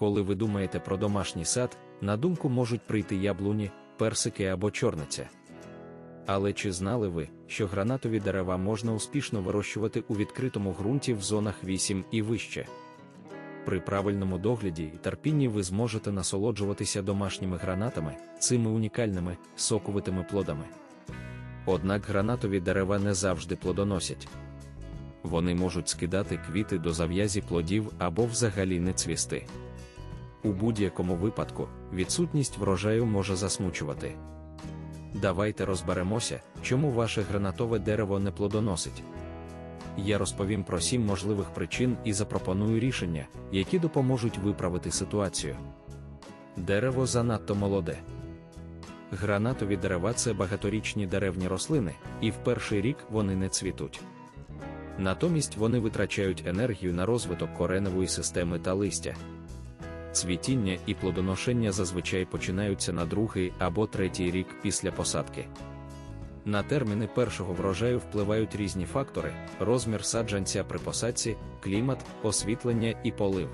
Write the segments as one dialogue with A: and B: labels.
A: Коли ви думаєте про домашній сад, на думку можуть прийти яблуні, персики або чорниця. Але чи знали ви, що гранатові дерева можна успішно вирощувати у відкритому ґрунті в зонах 8 і вище? При правильному догляді і терпінні ви зможете насолоджуватися домашніми гранатами, цими унікальними, соковитими плодами. Однак гранатові дерева не завжди плодоносять. Вони можуть скидати квіти до зав'язі плодів або взагалі не цвісти. У будь-якому випадку відсутність врожаю може засмучувати. Давайте розберемося, чому ваше гранатове дерево не плодоносить. Я розповім про сім можливих причин і запропоную рішення, які допоможуть виправити ситуацію. Дерево занадто молоде. Гранатові дерева це багаторічні деревні рослини, і в перший рік вони не цвітуть. Натомість вони витрачають енергію на розвиток кореневої системи та листя. Цвітіння і плодоношення зазвичай починаються на другий або третій рік після посадки. На терміни першого врожаю впливають різні фактори: розмір саджанця при посадці, клімат, освітлення і полив.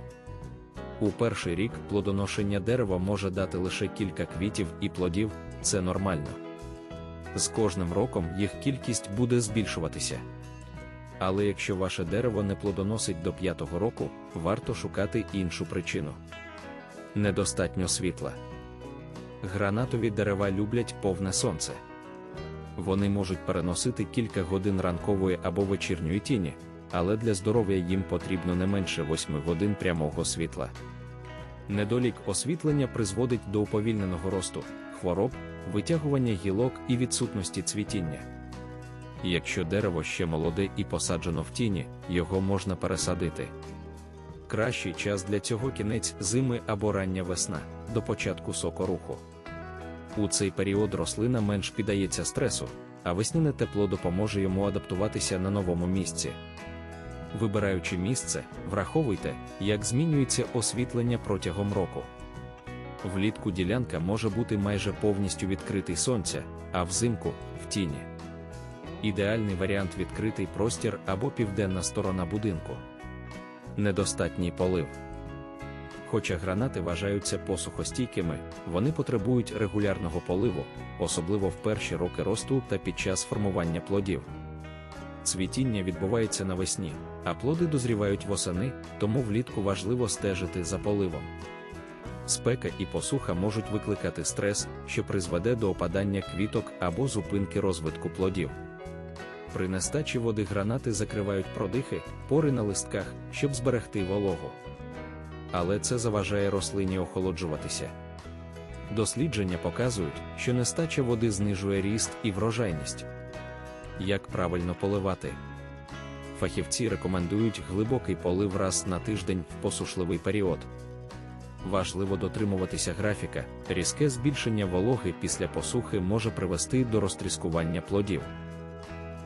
A: У перший рік плодоношення дерева може дати лише кілька квітів і плодів, це нормально. З кожним роком їх кількість буде збільшуватися. Але якщо ваше дерево не плодоносить до п'ятого року, варто шукати іншу причину. Недостатньо світла. Гранатові дерева люблять повне сонце. Вони можуть переносити кілька годин ранкової або вечірньої тіні, але для здоров'я їм потрібно не менше 8 годин прямого світла. Недолік освітлення призводить до уповільненого росту, хвороб, витягування гілок і відсутності цвітіння. Якщо дерево ще молоде і посаджено в тіні, його можна пересадити. Кращий час для цього кінець зими або рання весна, до початку сокоруху. У цей період рослина менш піддається стресу, а весняне тепло допоможе йому адаптуватися на новому місці. Вибираючи місце, враховуйте, як змінюється освітлення протягом року. Влітку ділянка може бути майже повністю відкритий сонця, а взимку в тіні. Ідеальний варіант відкритий простір або південна сторона будинку. Недостатній полив. Хоча гранати вважаються посухостійкими, вони потребують регулярного поливу, особливо в перші роки росту та під час формування плодів. Цвітіння відбувається навесні, а плоди дозрівають восени, тому влітку важливо стежити за поливом. Спека і посуха можуть викликати стрес, що призведе до опадання квіток або зупинки розвитку плодів. При нестачі води гранати закривають продихи, пори на листках, щоб зберегти вологу. Але це заважає рослині охолоджуватися. Дослідження показують, що нестача води знижує ріст і врожайність. Як правильно поливати? Фахівці рекомендують глибокий полив раз на тиждень в посушливий період. Важливо дотримуватися графіка, різке збільшення вологи після посухи може привести до розтріскування плодів.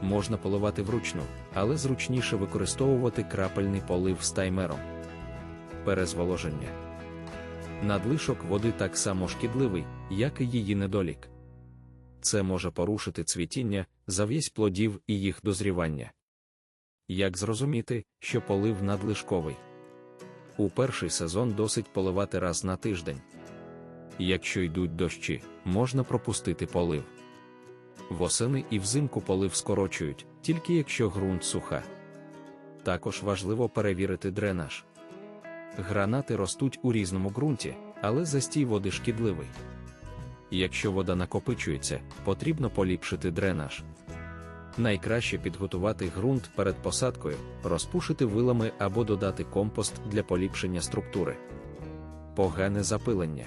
A: Можна поливати вручну, але зручніше використовувати крапельний полив з таймером. Перезволоження. Надлишок води так само шкідливий, як і її недолік. Це може порушити цвітіння, зав'язь плодів і їх дозрівання. Як зрозуміти, що полив надлишковий? У перший сезон досить поливати раз на тиждень. Якщо йдуть дощі, можна пропустити полив. Восени і взимку полив скорочують, тільки якщо ґрунт суха. Також важливо перевірити дренаж. Гранати ростуть у різному ґрунті, але застій води шкідливий. Якщо вода накопичується, потрібно поліпшити дренаж. Найкраще підготувати ґрунт перед посадкою, розпушити вилами або додати компост для поліпшення структури. Погане запилення.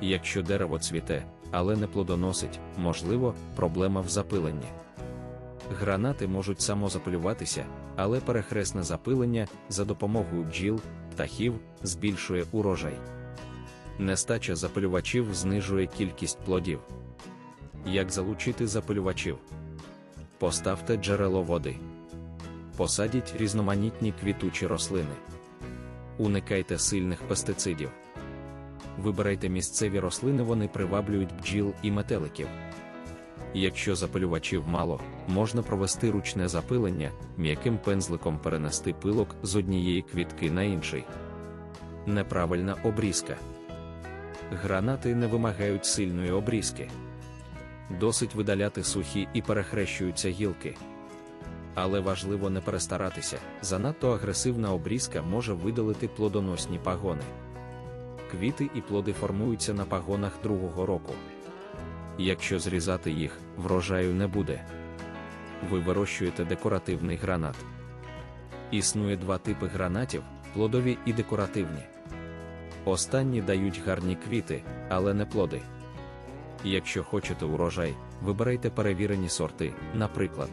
A: Якщо дерево цвіте, але не плодоносить, можливо, проблема в запиленні. Гранати можуть самозапилюватися, але перехресне запилення за допомогою бджіл, птахів збільшує урожай. Нестача запилювачів знижує кількість плодів. Як залучити запилювачів? Поставте джерело води. Посадіть різноманітні квітучі рослини. Уникайте сильних пестицидів. Вибирайте місцеві рослини, вони приваблюють бджіл і метеликів. Якщо запилювачів мало, можна провести ручне запилення, м'яким пензликом перенести пилок з однієї квітки на інший. Неправильна обрізка. Гранати не вимагають сильної обрізки. Досить видаляти сухі і перехрещуються гілки. Але важливо не перестаратися, занадто агресивна обрізка може видалити плодоносні пагони. Квіти і плоди формуються на пагонах другого року. Якщо зрізати їх, врожаю не буде. Ви вирощуєте декоративний гранат. Існує два типи гранатів плодові і декоративні. Останні дають гарні квіти, але не плоди. Якщо хочете урожай, вибирайте перевірені сорти, наприклад,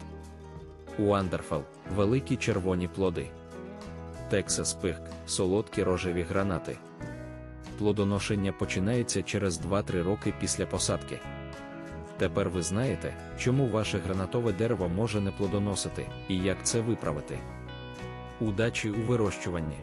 A: Уандерфел великі червоні плоди, Тексас Пихк солодкі рожеві гранати. Плодоношення починається через 2-3 роки після посадки. Тепер ви знаєте, чому ваше гранатове дерево може не плодоносити і як це виправити. Удачі у вирощуванні!